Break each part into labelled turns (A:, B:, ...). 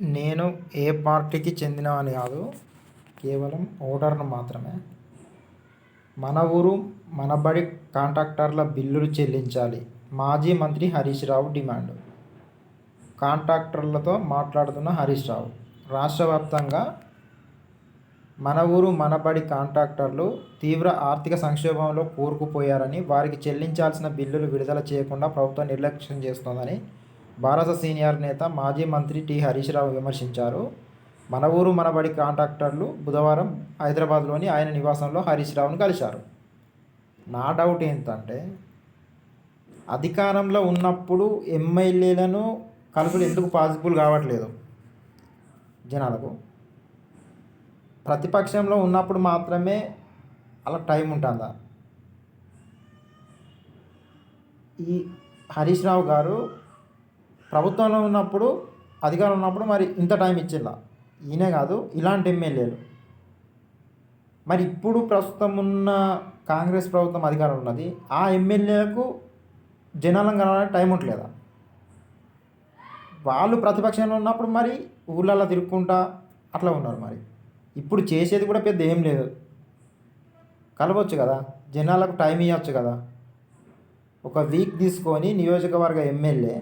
A: నేను ఏ పార్టీకి చెందిన అని కాదు. కేవలం ఓటర్ను మాత్రమే. మన ఊరు మనబడి కాంట్రాక్టర్ల బిల్లులు చెల్లించాలి. మాజీ మంత్రి హరీష్ రావు డిమాండ్. కాంట్రాక్టర్లతో మాట్లాడుతున్న హరీష్ రావు రాష్ట్ర వ్యాప్తంగా మన ఊరు మనబడి కాంట్రాక్టర్లు తీవ్ర ఆర్థిక సంక్షోభంలో కూరుకుపోయారని వారికి చెల్లించాల్సిన బిల్లులు విడుదల చేయకుండా ప్రభుత్వం నిర్లక్ష్యం చేస్తోందని భారత సీనియర్ నేత మాజీ మంత్రి టి హరీష్ రావు విమర్శించారు. మన ఊరు మనబడి కాంట్రాక్టర్లు బుధవారం హైదరాబాద్లోని ఆయన నివాసంలో హరీష్ రావును కలిశారు. నా డౌట్ ఏంటంటే అధికారంలో ఉన్నప్పుడు ఎమ్మెల్యేలను కలుపులు ఎందుకు పాసిబుల్ కావట్లేదు? జనాలకు. ప్రతిపక్షంలో ఉన్నప్పుడు మాత్రమే అలా టైం ఉంటుందా? ఈ హరీష్ రావు గారు ప్రభుత్వంలో ఉన్నప్పుడు అధికారం ఉన్నప్పుడు మరి ఇంత టైం ఇచ్చిందా ఈయనే కాదు ఇలాంటి ఎమ్మెల్యేలు. మరి ఇప్పుడు ప్రస్తుతం ఉన్న కాంగ్రెస్ ప్రభుత్వం అధికారం ఉన్నది ఆ ఎమ్మెల్యేలకు జనాలను కలవడానికి టైం ఉండలేదా? వాళ్ళు ప్రతిపక్షంలో ఉన్నప్పుడు మరి ఊళ్ళల్లో తిరుక్కుంటా అట్లా ఉన్నారు మరి. ఇప్పుడు చేసేది కూడా పెద్ద ఏం లేదు. కలవచ్చు కదా జనాలకు టైం ఇవ్వచ్చు కదా. ఒక వీక్ తీసుకొని నియోజకవర్గ ఎమ్మెల్యే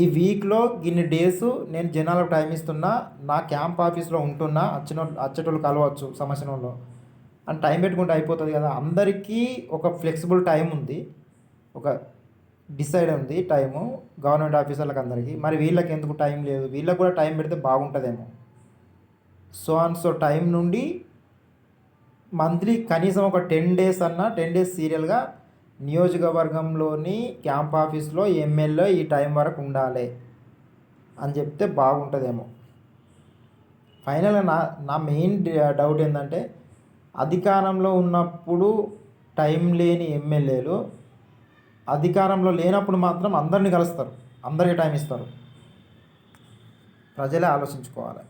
A: ఈ వీక్లో ఇన్ని డేస్ నేను జనాలకు టైం ఇస్తున్నా నా క్యాంప్ ఆఫీస్లో ఉంటున్నా వచ్చిన వచ్చేటోళ్ళు కలవచ్చు సమస్యలో అని టైం పెట్టుకుంటే అయిపోతుంది కదా. అందరికీ ఒక ఫ్లెక్సిబుల్ టైం ఉంది. ఒక డిసైడ్ ఉంది టైము గవర్నమెంట్ ఆఫీసర్లకు అందరికీ. మరి వీళ్ళకి ఎందుకు టైం లేదు? వీళ్ళకి కూడా టైం పెడితే బాగుంటుందేమో. సో అండ్ సో టైం నుండి మంత్లీ కనీసం ఒక టెన్ డేస్ అన్న టెన్ డేస్ సీరియల్గా నియోజకవర్గంలోని క్యాంప్ ఆఫీస్లో ఎమ్మెల్యే ఈ టైం వరకు ఉండాలి అని చెప్తే బాగుంటుందేమో. ఫైనల్గా నా నా మెయిన్ డౌట్ ఏంటంటే అధికారంలో ఉన్నప్పుడు టైం లేని ఎమ్మెల్యేలు అధికారంలో లేనప్పుడు మాత్రం అందరిని కలుస్తారు అందరికీ టైం ఇస్తారు. ప్రజలే ఆలోచించుకోవాలి.